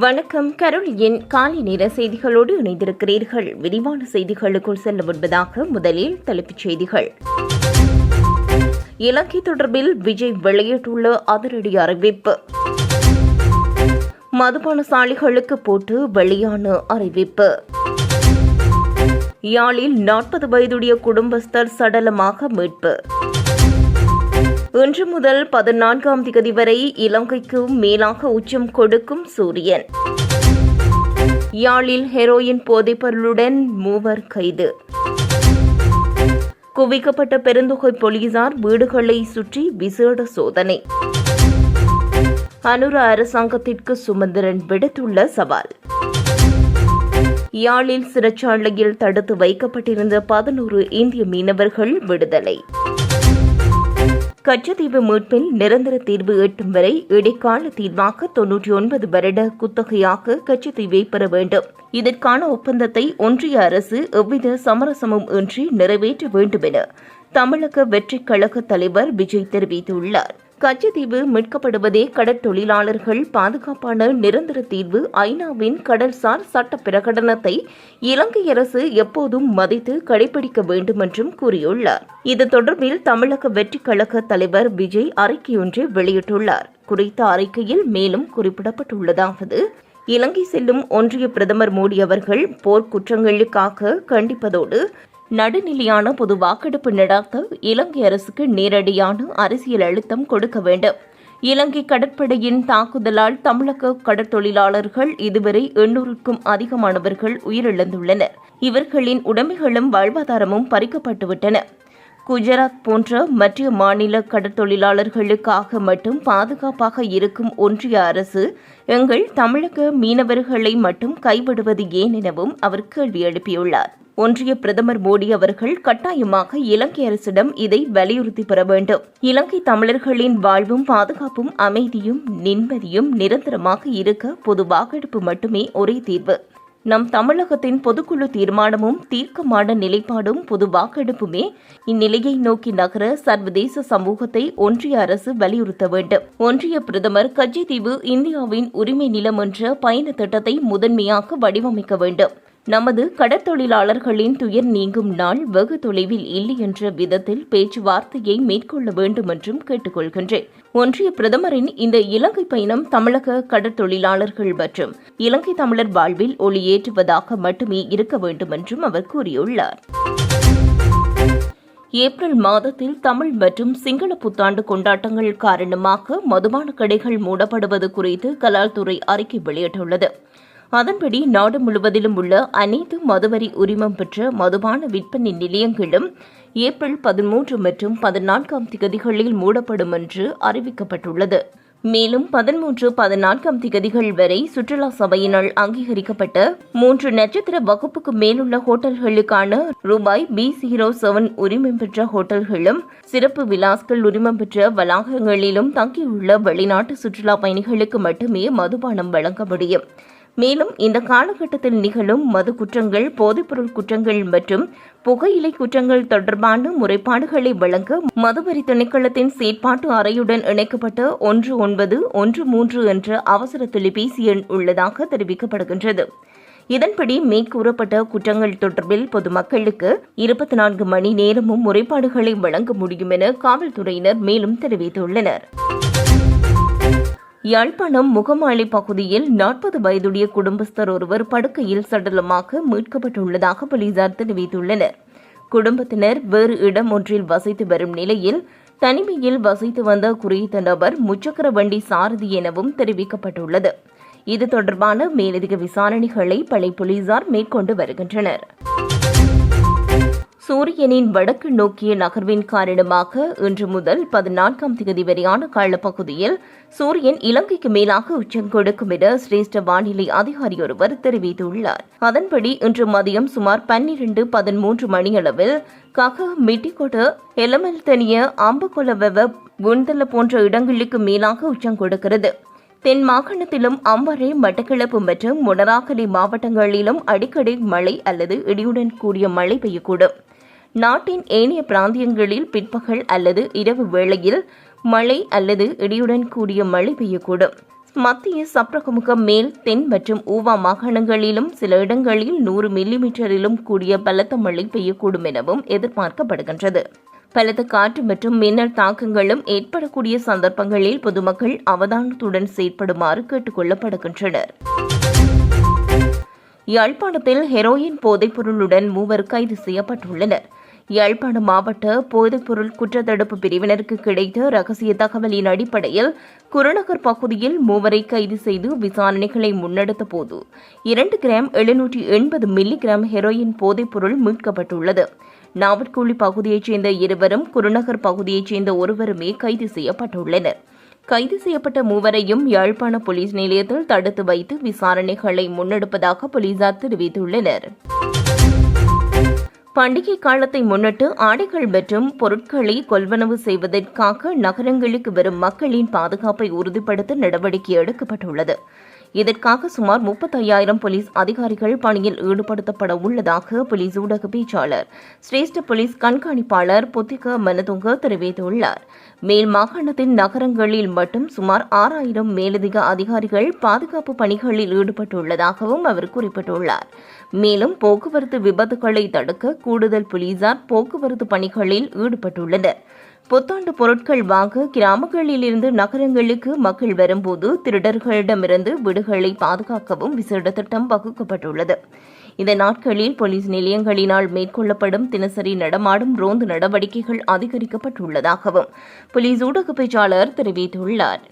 வணக்கம் கரோலியின் காலை நேர செய்திகளோடு இணைந்திருக்கிறீர்கள். விரிவான செய்திகளுக்குள் செல்ல முன்பதாக முதலில் தலைப்புச் செய்திகள். இலங்கை தொடர்பில் விஜய் வெளியிட்டுள்ள அதிரடி அறிவிப்பு. மதுபான சாலைகளுக்கு போட்டு வெளியான அறிவிப்பு. யாழில் நாற்பது வயதுடைய குடும்பஸ்தர் சடலமாக மீட்பு. இன்று முதல் பதினான்காம் திகதி வரை இலங்கைக்கு மேலாக உச்சம் கொடுக்கும் சூரியன். யாழில் ஹெரோயின் போதைப்பொருளுடன் மூவர் கைது. குவிக்கப்பட்ட பெருந்தொகை போலீசார் வீடுகளை சுற்றி விசேட சோதனை. அனுர அரசாங்கத்திற்கு சுமந்திரன் விடுத்துள்ள சவால். யாழில் சிறைச்சாலையில் தடுத்து வைக்கப்பட்டிருந்த பதினோரு இந்திய மீனவர்கள் விடுதலை. கச்சத்தீவு மீட்பில் நிரந்தர தீர்வு எட்டும் வரை இடைக்கால தீர்வாக தொன்னூற்றி ஒன்பது வருட குத்தகையாக கச்சத்தீவை பெற வேண்டும். இதற்கான ஒப்பந்தத்தை ஒன்றிய அரசு எவ்வித சமரசமும் இன்றி நிறைவேற்ற வேண்டும் என தமிழக வெற்றிக் கழக தலைவர் விஜய் தெரிவித்துள்ளார். கச்சத்தீவு மீட்கப்படுவதே கடற்தொழிலாளர்கள் பாதுகாப்பான நிரந்தர தீர்வு. ஐநாவின் கடல்சார் சட்ட பிரகடனத்தை இலங்கை அரசு எப்போதும் மதித்து கடைபிடிக்க வேண்டும் என்றும் கூறியுள்ளார். இது தொடர்பில் தமிழக வெற்றிக் கழக தலைவர் விஜய் அறிக்கையொன்றை வெளியிட்டுள்ளார். குறித்த அறிக்கையில் மேலும் குறிப்பிடப்பட்டுள்ளதாவது இலங்கை செல்லும் ஒன்றிய பிரதமர் மோடி அவர்கள் போர்க்குற்றங்களுக்காக கண்டிப்பதோடு நடுநிலையான பொது வாக்கெடுப்பு நடத்த இலங்கை அரசுக்கு நேரடியான அரசியல் அழுத்தம் கொடுக்க வேண்டும். இலங்கை கடற்படையின் தாக்குதலால் தமிழக கடற்தொழிலாளர்கள் இதுவரை எண்ணூறுக்கும் அதிகமானவர்கள் உயிரிழந்துள்ளனர். இவர்களின் உடைமைகளும் வாழ்வாதாரமும் பறிக்கப்பட்டுவிட்டன. குஜராத் போன்ற மற்ற மாநில கடற்தொழிலாளர்களுக்காக மட்டும் பாதுகாப்பாக இருக்கும் ஒன்றிய அரசு எங்கள் தமிழக மீனவர்களை மட்டும் கைவிடுவது ஏன் எனவும் அவர் கேள்வி எழுப்பியுள்ளார். ஒன்றிய பிரதமர் மோடி அவர்கள் கட்டாயமாக இலங்கை அரசிடம் இதை வலியுறுத்தி பெற வேண்டும். இலங்கை தமிழர்களின் வாழ்வும் பாதுகாப்பும் அமைதியும் நிம்மதியும் நிரந்தரமாக இருக்க பொது வாக்கெடுப்பு மட்டுமே ஒரே தீர்வு. நம் தமிழகத்தின் பொதுக்குழு தீர்மானமும் தீர்க்கமான நிலைப்பாடும் பொது வாக்கெடுப்புமே இந்நிலையை நோக்கி நகர சர்வதேச சமூகத்தை ஒன்றிய அரசு வலியுறுத்த வேண்டும். ஒன்றிய பிரதமர் கஜ்ஜிதீவு இந்தியாவின் உரிமை நிலம் என்ற பயண திட்டத்தை முதன்மையாக வடிவமைக்க வேண்டும். நமது கடற்தொழிலாளர்களின் துயர் நீங்கும் நாள் வெகு தொலைவில் இல்லை என்ற விதத்தில் பேச்சுவார்த்தையை மேற்கொள்ள வேண்டும் என்றும் கேட்டுக்கொள்கின்றேன். ஒன்றிய பிரதமரின் இந்த இலங்கை பயணம் தமிழக கடற்தொழிலாளர்கள் மற்றும் இலங்கை தமிழர் வாழ்வில் ஒளியேற்றுவதாக மட்டுமே இருக்க வேண்டும் என்றும் அவர் கூறியுள்ளார். ஏப்ரல் மாதத்தில் தமிழ் மற்றும் சிங்கள புத்தாண்டு கொண்டாட்டங்கள் காரணமாக மதுபான கடைகள் மூடப்படுவது குறித்து கலால்துறை அறிக்கை வெளியிட்டுள்ளது. அதன்படி நாடு முழுவதிலும் உள்ள அனைத்து மதுவரி உரிமம் பெற்ற மதுபான விற்பனை நிலையங்களும் ஏப்ரல் பதிமூன்று மற்றும் பதினான்காம் திகதிகளில் மூடப்படும் என்று அறிவிக்கப்பட்டுள்ளது. மேலும் பதிமூன்று பதினான்காம் திகதிகள் வரை சுற்றுலா சபையினால் அங்கீகரிக்கப்பட்ட மூன்று நட்சத்திர வகுப்புக்கு மேலுள்ள ஹோட்டல்களுக்கான ரூபாய் பி ஜீரோ செவன் உரிமம் பெற்ற ஹோட்டல்களும் சிறப்பு விலாஸ்கள் உரிமம் பெற்ற வளாகங்களிலும் தங்கியுள்ள வெளிநாட்டு சுற்றுலா பயணிகளுக்கு மட்டுமே மதுபானம் வழங்க முடியும் மேலும் இந்த காலகட்டத்தில் நிகழும் மது குற்றங்கள் போதைப்பொருள் குற்றங்கள் மற்றும் புகையிலை குற்றங்கள் தொடர்பான முறைப்பாடுகளை வழங்க மதுவரி திணைக்களத்தின் செயற்பாட்டு அறையுடன் இணைக்கப்பட்ட ஒன்று ஒன்பது ஒன்று மூன்று என்ற அவசர தொலைபேசி எண் உள்ளதாக தெரிவிக்கப்படுகின்றது. இதன்படி மேற்கூறப்பட்ட குற்றங்கள் தொடர்பில் பொதுமக்களுக்கு இருபத்தி நான்கு மணி நேரமும் முறைப்பாடுகளை வழங்க முடியும் என காவல்துறையினர் மேலும் தெரிவித்துள்ளனர். யாழ்ப்பாணம் முகமாளி பகுதியில் நாற்பது வயதுடைய குடும்பஸ்தர் ஒருவர் படுக்கையில் சடலமாக மீட்கப்பட்டுள்ளதாக போலீசார் தெரிவித்துள்ளனர். குடும்பத்தினர் வேறு இடம் ஒன்றில் வசித்து வரும் நிலையில் தனிமையில் வசித்து வந்த குறித்த நபர் முச்சக்கர வண்டி சாரதி எனவும் தெரிவிக்கப்பட்டுள்ளது. இது தொடர்பான மேலதிக விசாரணைகளை பழைய போலீசார் மேற்கொண்டு வருகின்றனர். சூரியனின் வடக்கு நோக்கிய நகர்வின் காரணமாக இன்று முதல் பதினான்காம் தேதி வரையான காலப்பகுதியில் சூரியன் இலங்கைக்கு மேலாக உச்சம் கொடுக்கும் என சிரேஷ்ட வானிலை அதிகாரி ஒருவர் தெரிவித்துள்ளார். அதன்படி இன்று மதியம் சுமார் பன்னிரண்டு பதிமூன்று மணியளவில் கக மிட்டிகொட எலமெல்தனிய ஆம்பகொலவெவ குண்டல போன்ற இடங்களுக்கு மேலாக உச்சம் கொடுக்கிறது. தென் மாகாணத்திலும் அம்பரே மட்டக்களப்பு மற்றும் முனராகலை மாவட்டங்களிலும் அடிக்கடி மழை அல்லது இடியுடன் கூடிய மழை பெய்யக்கூடும். நாட்டின் ஏனைய பிராந்தியங்களில் பிற்பகல் அல்லது இரவு வேளையில் மழை அல்லது இடியுடன் கூடிய மழை பெய்யக்கூடும். மத்திய சப்ரகமுக மேல் தென் மற்றும் ஊவா மாகாணங்களிலும் சில இடங்களில் நூறு மில்லிமீட்டரிலும் கூடிய பலத்த மழை பெய்யக்கூடும் எனவும் எதிர்பார்க்கப்படுகின்றது. பலத்த காற்று மற்றும் மின்னல் தாக்கங்களும் ஏற்படக்கூடிய சந்தர்ப்பங்களில் பொதுமக்கள் அவதானத்துடன் செயற்படுமாறு கேட்டுக் கொள்ளப்படுகின்றனர். யாழ்ப்பாணத்தில் ஹெரோயின் போதைப்பொருளுடன் மூவர் கைது செய்யப்பட்டுள்ளனர். யாழ்ப்பாணம் மாவட்ட போதைப்பொருள் குற்றத்தடுப்பு பிரிவினருக்கு கிடைத்த ரகசிய தகவலின் அடிப்படையில் குருநகர் பகுதியில் மூவரை கைது செய்து விசாரணைகளை முன்னெடுத்த போது இரண்டு கிராம் எழுநூற்றி எண்பது மில்லி கிராம் ஹெரோயின் போதைப்பொருள் மீட்கப்பட்டுள்ளது. நாவற்குழி பகுதியைச் சேர்ந்த இருவரும் குருநகர் பகுதியைச் சேர்ந்த ஒருவருமே கைது செய்யப்பட்டுள்ளனர். கைது செய்யப்பட்ட மூவரையும் யாழ்ப்பாண போலீஸ் நிலையத்தில் தடுத்து வைத்து விசாரணைகளை முன்னெடுப்பதாக போலீசார் தெரிவித்துள்ளனர். பண்டிகை காலத்தை முன்னிட்டு ஆடைகள் மற்றும் பொருட்களை கொள்வனவு செய்வதற்காக நகரங்களுக்கு வரும் மக்களின் பாதுகாப்பை உறுதிப்படுத்த நடவடிக்கை எடுக்கப்பட்டுள்ளது. இதற்காக சுமார் முப்பத்தையாயிரம் போலீஸ் அதிகாரிகள் பணியில் ஈடுபடுத்தப்பட உள்ளதாக போலீஸ் ஊடக பேச்சாளர் சிரேஷ்ட போலீஸ் கண்காணிப்பாளர் புத்திக மனதுங்க தெரிவித்துள்ளார். மேல் மாகாணத்தின் நகரங்களில் மட்டும் சுமார் ஆறாயிரம் மேலதிக அதிகாரிகள் பாதுகாப்பு பணிகளில் ஈடுபட்டுள்ளதாகவும் அவர் குறிப்பிட்டுள்ளார். மேலும் போக்குவரத்து விபத்துகளை தடுக்க கூடுதல் போலீசார் போக்குவரத்து பணிகளில் ஈடுபட்டுள்ளனர். புத்தாண்டு பொருட்கள் வாங்க கிராமங்களிலிருந்து நகரங்களுக்கு மக்கள் வரும்போது திருடர்களிடமிருந்து வீடுகளை பாதுகாக்கவும் விசேட திட்டம் வகுக்கப்பட்டுள்ளது. இந்த நாட்களில் போலீஸ் நிலையங்களினால் மேற்கொள்ளப்படும் தினசரி நடமாடும் ரோந்து நடவடிக்கைகள் அதிகரிக்கப்பட்டுள்ளதாகவும் போலீஸ் ஊடக பேச்சாளர் தெரிவித்துள்ளார்.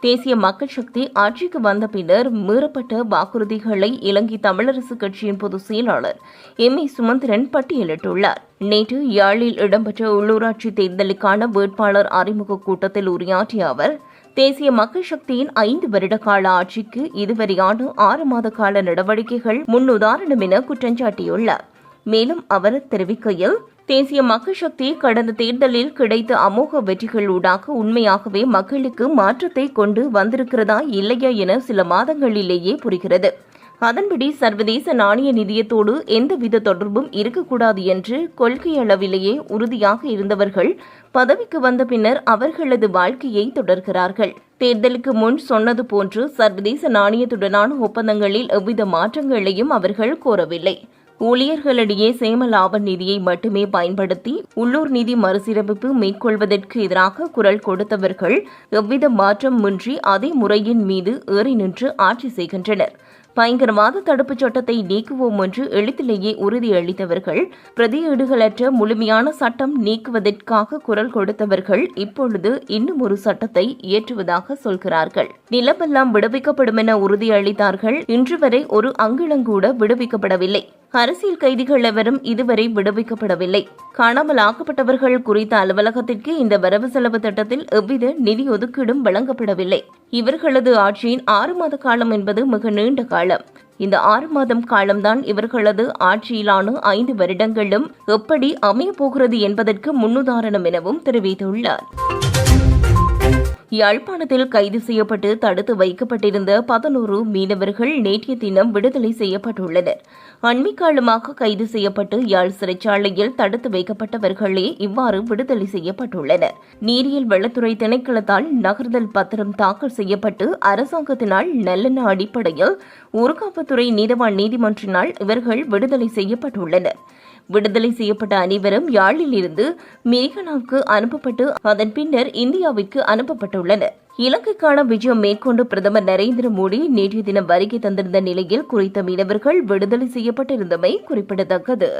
தேசிய மக்கள் சக்தி ஆட்சிக்கு வந்த பின்னர் மீறப்பட்ட வாக்குறுதிகளை இலங்கை தமிழரசு கட்சியின் பொதுச் செயலாளர் எம் ஏ சுமந்திரன் பட்டியலிட்டுள்ளார். நேற்று யாழில் இடம்பெற்ற உள்ளூராட்சி தேர்தலுக்கான வேட்பாளர் அறிமுக கூட்டத்தில் உரையாற்றிய அவர் தேசிய மக்கள் சக்தியின் ஐந்து வருட கால ஆட்சிக்கு இதுவரையான ஆறு மாத கால நடவடிக்கைகள் முன்னுதாரணம் என குற்றஞ்சாட்டியுள்ளார் மேலும் அவர் தெரிவிக்கையில் தேசிய மக்கள் சக்தி கடந்த தேர்தலில் கிடைத்த அமோக வெற்றிகளூடாக உண்மையாகவே மக்களுக்கு மாற்றத்தை கொண்டு வந்திருக்கிறதா இல்லையா என சில மாதங்களிலேயே புரிகிறது. அதன்படி சர்வதேச நாணய நிதியத்தோடு எந்தவித தொடர்பும் இருக்கக்கூடாது என்று கொள்கை அளவிலேயே உறுதியாக இருந்தவர்கள் பதவிக்கு வந்த பின்னர் அவர்களது வாழ்க்கையை தொடர்கிறார்கள். தேர்தலுக்கு முன் சொன்னது போன்று சர்வதேச நாணயத்துடனான ஒப்பந்தங்களில் எவ்வித மாற்றங்களையும் அவர்கள் கோரவில்லை. ஊழியர்களிடையே சேம லாப நிதியை மட்டுமே பயன்படுத்தி உள்ளூர் நிதி மறுசீரமைப்பு மேற்கொள்வதற்கு எதிராக குரல் கொடுத்தவர்கள் எவ்வித மாற்றமின்றி அதே முறையின் மீது ஏறி நின்று ஆட்சி செய்கின்றனர். பயங்கரவாத தடுப்புச் சட்டத்தை நீக்குவோம் என்று எழுத்திலேயே உறுதியளித்தவர்கள் பிரதியீடுகளற்ற முழுமையான சட்டம் நீக்குவதற்காக குரல் கொடுத்தவர்கள் இப்பொழுது இன்னும் ஒரு சட்டத்தை இயற்றுவதாக சொல்கிறார்கள். நிலமெல்லாம் விடுவிக்கப்படும் என உறுதியளித்தார்கள். இன்று வரை ஒரு அங்கிளங்கூட விடுவிக்கப்படவில்லை. அரசியல் கைதிகள் எவரும் இதுவரை விடுவிக்கப்படவில்லை. காணாமல் ஆக்கப்பட்டவர்கள் குறித்த அலுவலகத்திற்கு இந்த வரவு செலவு திட்டத்தில் எவ்வித நிதி ஒதுக்கீடும் வழங்கப்படவில்லை. இவர்களது ஆட்சியின் ஆறு மாத காலம் என்பது மிக நீண்ட காலம். இந்த ஆறு மாதம் காலம்தான் இவர்களது ஆட்சியிலான ஐந்து வருடங்களும் எப்படி அமையப் போகிறது என்பதற்கு முன்னுதாரணம் எனவும் தெரிவித்துள்ளார். யாழ்ப்பாணத்தில் கைது செய்யப்பட்டு தடுத்து வைக்கப்பட்டிருந்த பதினோரு மீனவர்கள் நேற்றைய தினம் விடுதலை செய்யப்பட்டுள்ளனர். அண்மைக்காலமாக கைது செய்யப்பட்டு யாழ் சிறைச்சாலையில் தடுத்து வைக்கப்பட்டவர்களே இவ்வாறு விடுதலை செய்யப்பட்டுள்ளனர். நீரியல் வளத்துறை திணைக்களத்தால் நகர்தல் பத்திரம் தாக்கல் செய்யப்பட்டு அரசாங்கத்தினால் நல்லெண்ண அடிப்படையில் ஊர்காப்புத்துறை நீதவான் நீதிமன்றினால் இவர்கள் விடுதலை செய்யப்பட்டுள்ளனர். விடுதலை செய்யப்பட்ட அனைவரும் யாழில் இருந்து மிரிகனாவுக்கு அனுப்பப்பட்டு அதன் பின்னர் இந்தியாவிற்கு அனுப்பப்பட்டுள்ளனர். இலங்கைக்கான விஜயம் மேற்கொண்டு பிரதமர் நரேந்திர மோடி நேற்றைய தினம் வருகை தந்திருந்த நிலையில் குறித்த மீனவர்கள் விடுதலை செய்யப்பட்டிருந்தமை குறிப்பிடத்தக்கது.